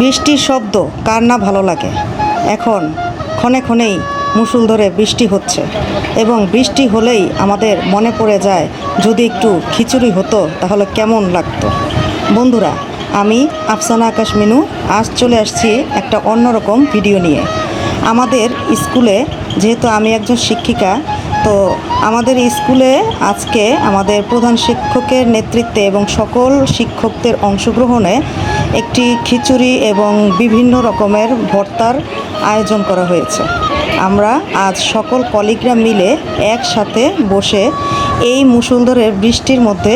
বৃষ্টির শব্দ, কার না ভালো লাগে। এখন ক্ষণে ক্ষণেই মুসুল ধরে বৃষ্টি হচ্ছে এবং বৃষ্টি হলেই আমাদের মনে পড়ে যায়, যদি একটু খিচুড়ি হতো তাহলে কেমন লাগতো। বন্ধুরা, আমি আফসানা আকাশ মিনু, আজ চলে আসছি একটা অন্যরকম ভিডিও নিয়ে। আমাদের স্কুলে যেহেতু আমি একজন শিক্ষিকা তো আমাদের স্কুলে আজকে আমাদের প্রধান শিক্ষকের নেতৃত্বে এবং সকল শিক্ষকদের অংশগ্রহণে একটি খিচুড়ি এবং বিভিন্ন রকমের ভর্তার আয়োজন করা হয়েছে। আমরা আজ সকল কলিগরা মিলে একসাথে বসে এই মুসুলধরের বৃষ্টির মধ্যে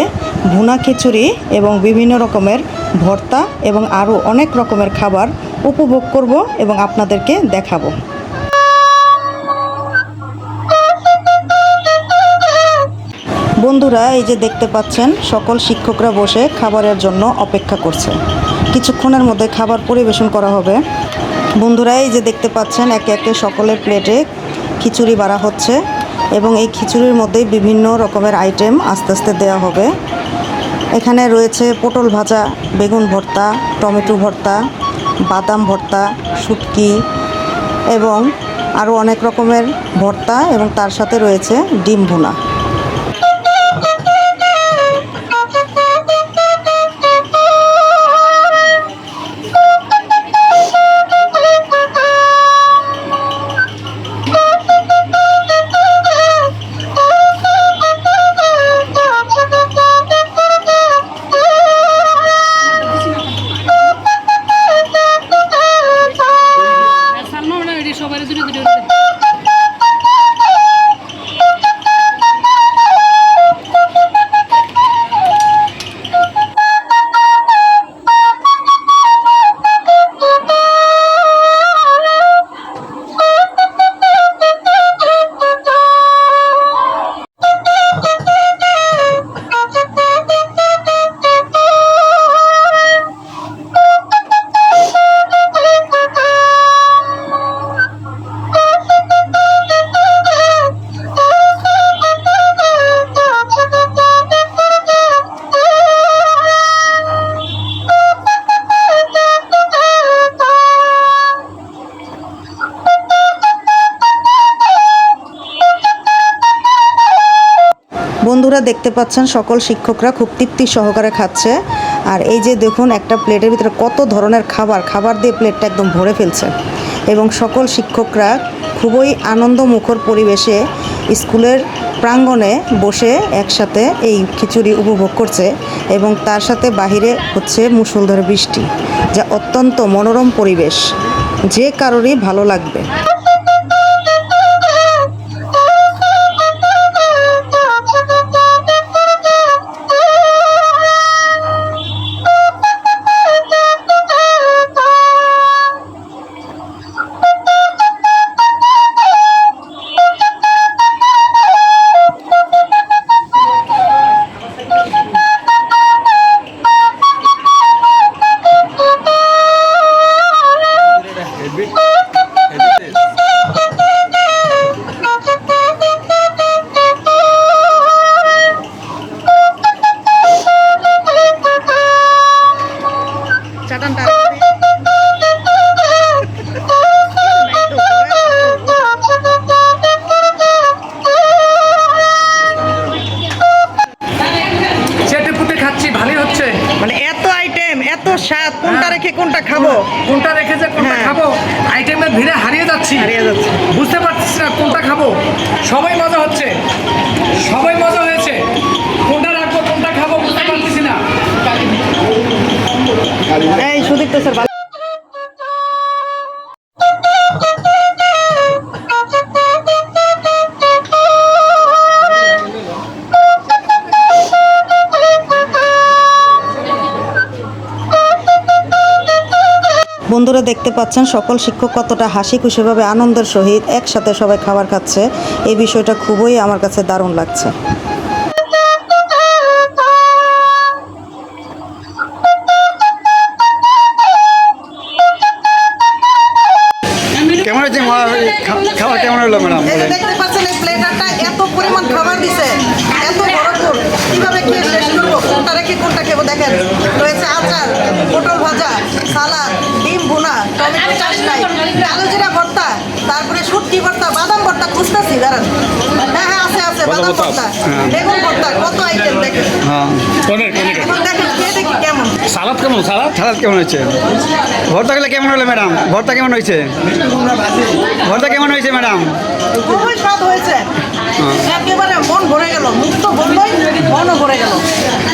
ভুনা খিচুড়ি এবং বিভিন্ন রকমের ভর্তা এবং আরও অনেক রকমের খাবার উপভোগ করব এবং আপনাদেরকে দেখাবো। বন্ধুরা, এই যে দেখতে পাচ্ছেন, সকল শিক্ষকরা বসে খাবারের জন্য অপেক্ষা করছে। কিছুক্ষণের মধ্যে খাবার পরিবেশন করা হবে। বন্ধুরা, এই যে দেখতে পাচ্ছেন, একে একে সকলের প্লেটে খিচুড়ি বাড়া হচ্ছে এবং এই খিচুড়ির মধ্যে বিভিন্ন রকমের আইটেম আস্তে আস্তে দেওয়া হবে। এখানে রয়েছে পটল ভাজা, বেগুন ভর্তা, টমেটো ভর্তা, বাদাম ভর্তা, শুটকি এবং আরও অনেক রকমের ভর্তা এবং তার সাথে রয়েছে ডিম ভুনা। বন্ধুরা দেখতে পাচ্ছেন, সকল শিক্ষকরা খুব তৃপ্তি সহকারে খাচ্ছে। আর এই যে দেখুন, একটা প্লেটের ভিতরে কত ধরনের খাবার খাবার দিয়ে প্লেটটা একদম ভরে ফেলছে। এবং সকল শিক্ষকরা খুবই আনন্দমুখর পরিবেশে স্কুলের প্রাঙ্গণে বসে একসাথে এই খিচুড়ি উপভোগ করছে এবং তার সাথে বাহিরে হচ্ছে মুষলধারে বৃষ্টি, যা অত্যন্ত মনোরম পরিবেশ। যে কারোরই ভালো লাগবে। কোনটা খাব? কোনটা রেখেছে কোনটা হ্যাঁ। খাব? আইটেমের ভিড়ে হারিয়ে যাচ্ছি। হারিয়ে যাচ্ছে। বুঝতে পারছিস না কোনটা খাব? সবাই মজা হচ্ছে। সবাই মজা হয়েছে। কোনটা রাখব কোনটা খাব বুঝতে পারছিস না। এই সুদীপ্ত স্যার বন্ধুরা দেখতে পাচ্ছেন সকল শিক্ষক কতটা হাসি খুশিভাবে আনন্দের সহিত একসাথে সবাই খাবার খাচ্ছে। এই বিষয়টা খুবই আমার কাছে দারুণ লাগছে। কেমন হয়েছে খাবার কেমন হলো ম্যাডাম? দেখতে পাচ্ছেন এই প্লেটারটা এত পরিমাণ খাবার দিছে এত ভরপুর কীভাবে খেয়ে শেষ করব? কোনটা রেখে কোনটা খেবো? দেখেন রয়েছে আচার পটল ভাজা সালাদ টমেটো চাষ নাই। আলু জিরা ভর্তা তারপরে শুটকি ভর্তা বাদাম ভর্তা খুঁজতেছি দাঁড়ান। হ্যাঁ হ্যাঁ আছে আছে বাদাম ভর্তা। হ্যাঁ। বেগুন ভর্তা কত আইটেম দেখেন? হ্যাঁ। কোনের কোনের এখন দেখেন খেয়ে দেখি কেমন। সালাদ কেমন সালাদ? সালাদ কেমন হয়েছে? ভর্তাগুলো কেমন হলো ম্যাডাম? ভর্তা কেমন হয়েছে? ভর্তা কেমন হয়েছে ম্যাডাম? খুবই স্বাদ হয়েছে। একেবারে মন ভরে গেল মুখ তো বললোই মনও ভরে গেল।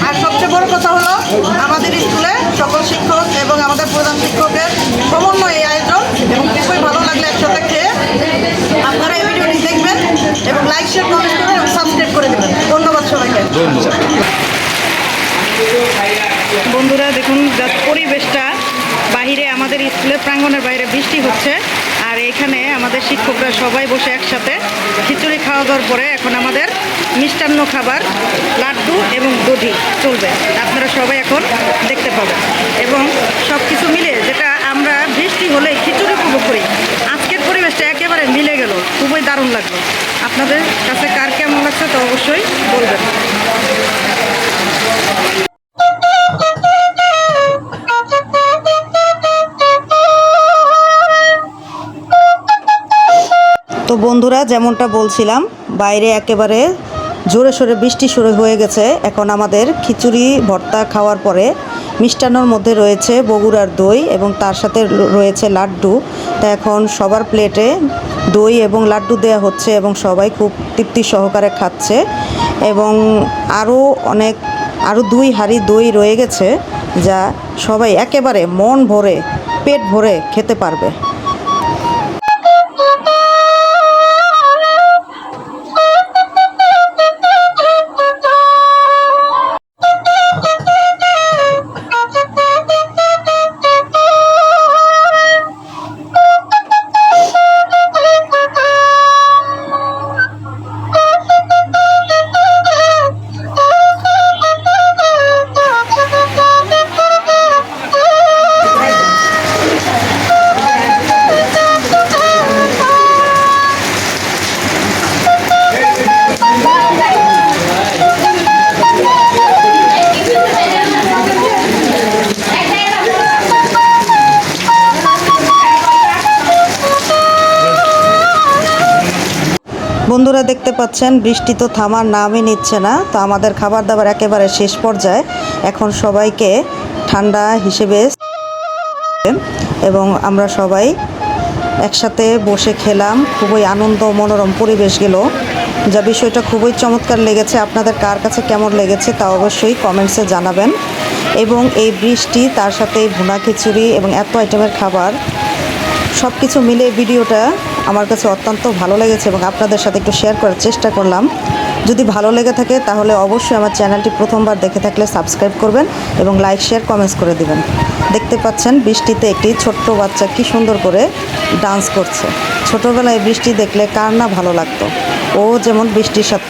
আর সবচেয়ে বড় কথা হলো আমাদের স্কুলে সকল শিক্ষক এবং আমাদের প্রধান শিক্ষকের সমন্বয় এই আয়োজন এবং খুবই ভালো লাগলে একসাথে খেয়ে আপনারা এই ভিডিওটি দেখবেন এবং লাইক শেয়ার কমেন্ট করবেন এবং সাবস্ক্রাইব করে দেবেন ধন্যবাদ সবাইকে বন্ধুরা দেখুন জাস্ট পরিবেশটা বাহিরে আমাদের স্কুলের প্রাঙ্গণের বাইরে বৃষ্টি হচ্ছে। আর এখানে আমাদের শিক্ষকরা সবাই বসে একসাথে খিচুড়ি খাওয়া দাওয়ার পরে এখন আমাদের মিষ্টান্ন খাবার, লাড্ডু এবং দধি চলবে। আপনারা সবাই এখন দেখতে পাবেন। এবং সব কিছু মিলে যেটা আমরা বৃষ্টি হলে খিচুড়ি উপভোগ করি, আজকের পরিবেশটা একেবারে মিলে গেল। খুবই দারুণ লাগল। আপনাদের কাছে কার কেমন লাগছে তো অবশ্যই বলবেন। তো বন্ধুরা, যেমনটা বলছিলাম, বাইরে একেবারে জোরে সোরে বৃষ্টি শুরু হয়ে গেছে। এখন আমাদের খিচুড়ি, ভর্তা খাওয়ার পরে মিষ্টান্নর মধ্যে রয়েছে বগুড়ার দই এবং তার সাথে রয়েছে লাড্ডু। তা এখন সবার প্লেটে দই এবং লাড্ডু দেওয়া হচ্ছে এবং সবাই খুব তৃপ্তি সহকারে খাচ্ছে। এবং আরও অনেক, আরও দুই হাঁড়ি দই রয়ে গেছে, যা সবাই একেবারে মন ভরে, পেট ভরে খেতে পারবে। বন্ধুরা দেখতে পাচ্ছেন, বৃষ্টি তো থামার নামই নিচ্ছে না, তো আমাদের খাবার দাবার একেবারে শেষ পর্যায়ে এখন সবাইকে ঠান্ডা হিসেবে এবং আমরা সবাই একসাথে বসে খেলাম, খুবই আনন্দ মনোরম পরিবেশ গেল। যা বিষয়টা খুবই চমৎকার লেগেছে, আপনাদের কার কাছে কেমন লেগেছে তা অবশ্যই কমেন্টসে জানাবেন। এবং এই বৃষ্টি, তার সাথে ভুনা খিচুড়ি এবং এত আইটেমের খাবার সব কিছু মিলে ভিডিওটা আমার কাছে অত্যন্ত ভালো লেগেছে এবং আপনাদের সাথে একটু শেয়ার করার চেষ্টা করলাম। যদি ভালো লেগে থাকে, তাহলে অবশ্যই আমার চ্যানেলটি প্রথমবার দেখে থাকলে সাবস্ক্রাইব করবেন এবং লাইক শেয়ার কমেন্টস করে দিবেন। দেখতে পাচ্ছেন, বৃষ্টিতে একটি ছোট্ট বাচ্চা কি সুন্দর করে ডান্স করছে। ছোটোবেলায় বৃষ্টি দেখলে কার না ভালো লাগতো? ও যেমন বৃষ্টির সাথে